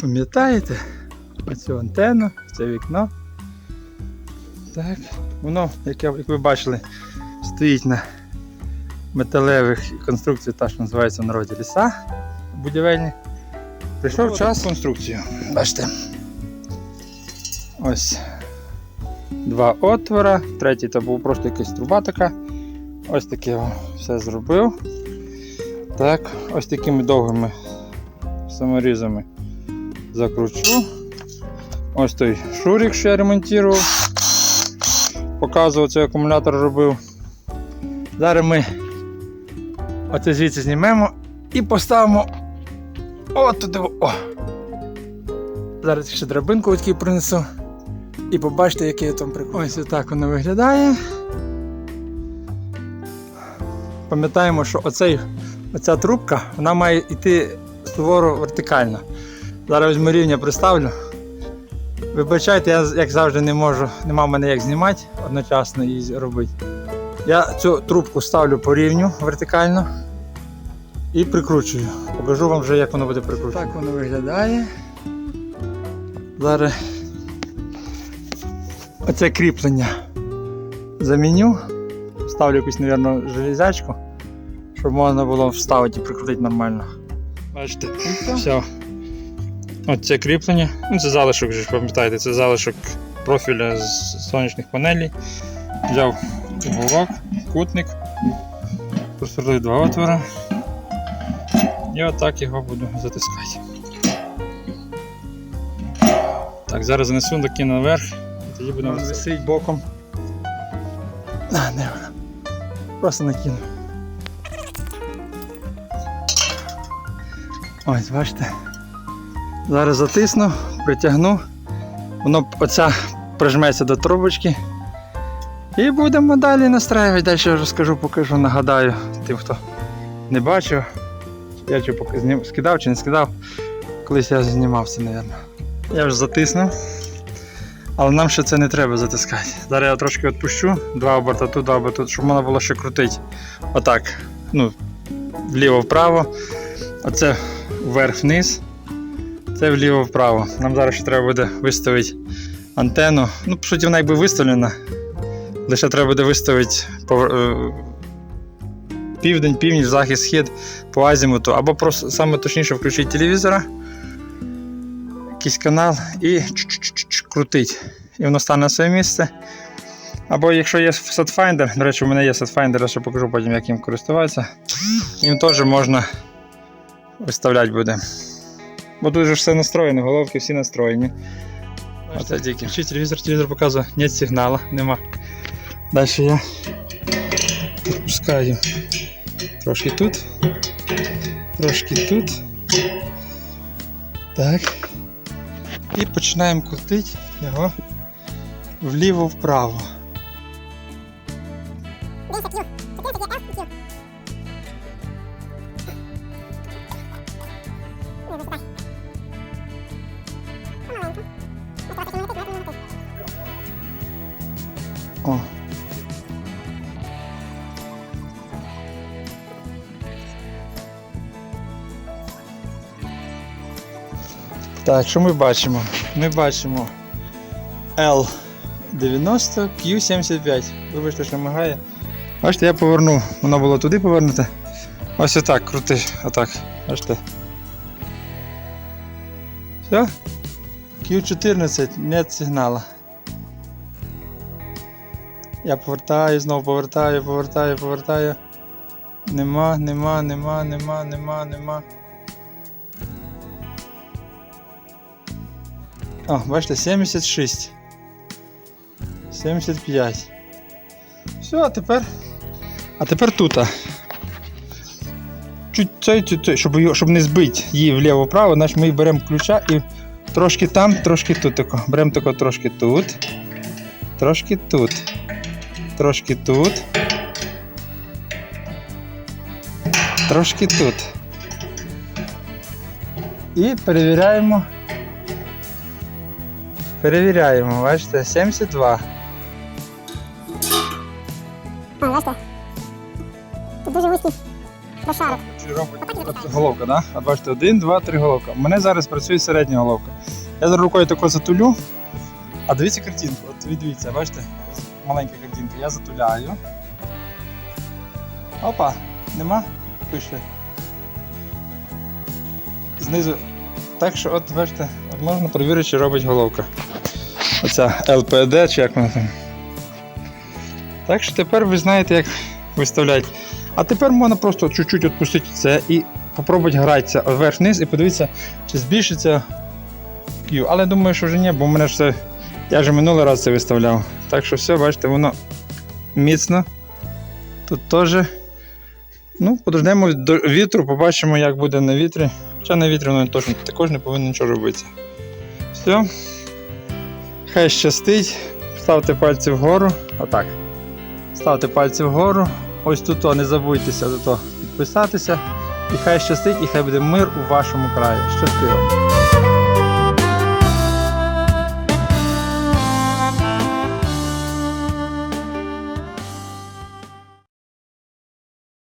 Пам'ятаєте? Оцю антенну, це вікно. Так. Воно, як, як ви бачили, стоїть на металевих конструкціях, та що називається в народі ліса будівельні. Прийшов час конструкцію. Бачите. Ось два отвора, третій то був просто якась труба така. Ось таке все зробив. Так, ось такими довгими саморізами закручу. Ось той шурик, я ремонтував. Показував, цей акумулятор робив. Зараз ми оце звідси знімемо і поставимо от туди. О! Зараз ще драбинку таку принесу. І побачите, який я там прикол. Ось отак воно виглядає. Пам'ятаємо, що оцей, оця трубка вона має йти суворо вертикально. Зараз візьму рівня приставлю. Вибачайте, я як завжди не можу, нема в мене як знімати одночасно і робити. Я цю трубку ставлю по рівню вертикально і прикручую. Покажу вам вже, як воно буде прикручено. Так воно виглядає. Зараз оце кріплення заміню. Ставлю якусь, мабуть, железячку, щоб можна було вставити і прикрутити нормально. Бачите, все. Оце кріплення. Ну, це залишок, вже пам'ятаєте, це залишок профіля з сонячних панелей. Взяв уголок, кутник, просверлив два отвора. І отак його буду затискати. Так, зараз занесу докину наверх і тоді будемо висить боком. А, не вона. Просто накину. Ось, бачите. Зараз затисну, притягну, воно оця прижметься до трубочки. І будемо далі настраювати. Далі розкажу, покажу, нагадаю тим, хто не бачив. Я чи поки скидав чи не скидав. Колись я знімав це, мабуть. Я вже затиснув. Але нам ще це не треба затискати. Зараз я трошки відпущу, два оберта тут, два оберта тут, щоб можна було ще крутити. Отак. Ну, вліво-вправо. Оце вверх-вниз. Це вліво-вправо. Нам зараз ще треба буде виставити антенну. Ну, по суті, вона якби виставлена. Лише треба буде виставити е, південь, північ, захід, схід по азімуту. Або просто саме точніше включити телевізора, якийсь канал і крутить. І воно стане на своє місце. Або якщо є Setfinder, до речі, у мене є Setfinder, я ще покажу потім, як їм користуватися. Їм теж можна виставляти буде. Бо тут же все настроєно, головки всі настроєні. Оце тільки. Включи телевізор, телевізор показує, нет сигналу, нема. Далі я відпускаю трошки тут, трошки тут. Так. І починаємо крутити його вліво-вправо. Так, що ми бачимо? Ми бачимо L90 Q75. Вибачте, що мигає. Бачите, я поверну. Воно було туди повернуте. Ось отак крути. Отак. Бачите. Все? Q14, нет сигнала. Я повертаю, знову повертаю, повертаю, повертаю. Нема, нема, нема, нема, нема, нема. О, бачите, 76. 75. Все, а тепер. А тепер тут. Чуть цей, цей, щоб, його- щоб не збити її вліво-вправо, значить ми беремо ключа і трошки там, трошки тут. Беремо тако трошки тут. Трошки тут. Трошки тут. Трошки тут. І перевіряємо. Перевіряємо, бачите, 72. А, бачите? Тут дуже. Чи робить головка, да? От бачите, один, два, три головка. У мене зараз працює середня головка. Я зараз рукою тако затулю. А дивіться картинку. От ви дивіться, бачите? Маленька картинка. Я затуляю. Опа, нема? Пише. Знизу. Так що, от бачите, можна перевірити, чи робить головка. Оця LPD, чи як вона там. Так що тепер ви знаєте, як виставляти. А тепер можна просто чуть-чуть відпустити це і попробувати гратися вверх-вниз і подивитися, чи збільшиться Q. Але думаю, що вже ні, бо в мене ж це. Я вже минулий раз це виставляв. Так що все, бачите, воно міцно. Тут теж. Ну, подождемо до вітру, побачимо, як буде на вітрі. Хоча на вітрі воно точно також не повинно нічого робитися. Все. Хай щастить. Ставте пальці вгору. Отак. Ставте пальці вгору. Ось тут не забудьтеся до того підписатися. І хай щастить, і хай буде мир у вашому краї. Щастиво!